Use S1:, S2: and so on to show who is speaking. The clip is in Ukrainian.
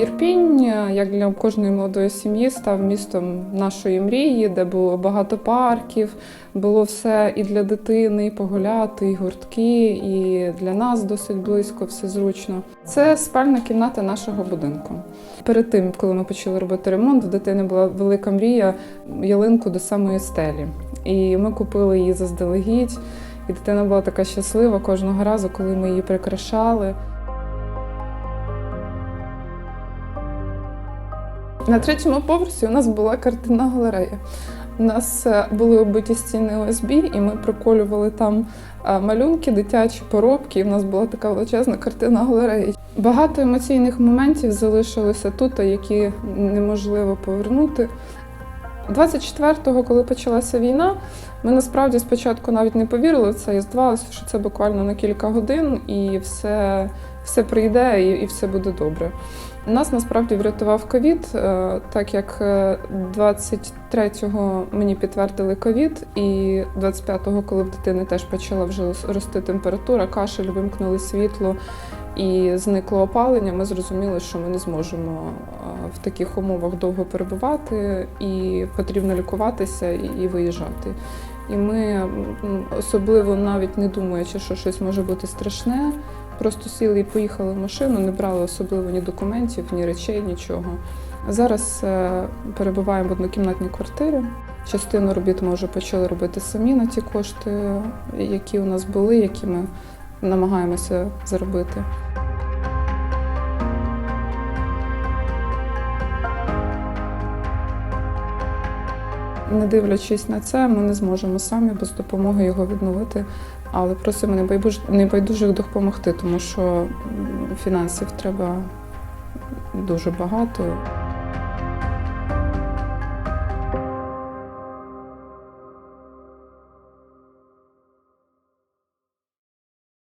S1: Ірпінь, е, як для кожної молодої сім'ї, став містом нашої мрії, де було багато парків, було все і для дитини, і погуляти, і гуртки, і для нас досить близько, все зручно. Це спальна кімната нашого будинку. Перед тим, коли ми почали робити ремонт, в дитини була велика мрія ялинку до самої стелі. І ми купили її заздалегідь. І дитина була така щаслива кожного разу, коли ми її прикрашали. На третьому поверсі у нас була картинна галерея. У нас е, були оббиті стіни ОСБ, і ми приколювали там е, малюнки, дитячі поробки. І в нас була така величезна картинна галерея. Багато емоційних моментів залишилося тут, які неможливо повернути. 24-го, коли почалася війна, ми насправді спочатку навіть не повірили в це і здавалося, що це буквально на кілька годин, і все, все прийде, і, і все буде добре. Нас насправді врятував ковід, е, так як е, 23-го мені підтвердили ковід, і 25-го, коли в дитини теж почала вже рости температура, кашель, вимкнули світло і зникло опалення, ми зрозуміли, що ми не зможемо е, в таких умовах довго перебувати, і потрібно лікуватися і виїжджати. І ми, особливо навіть не думаючи, що щось може бути страшне, просто сіли і поїхали в машину, не брали особливо ні документів, ні речей, нічого. Зараз е, перебуваємо в однокімнатній квартирі. Частину робіт ми вже почали робити самі на ті кошти, які у нас були, які ми намагаємося заробити. Не дивлячись на це, ми не зможемо самі без допомоги його відновити. Але просимо небайбуж- небайдужих допомогти, тому що фінансів треба дуже багато.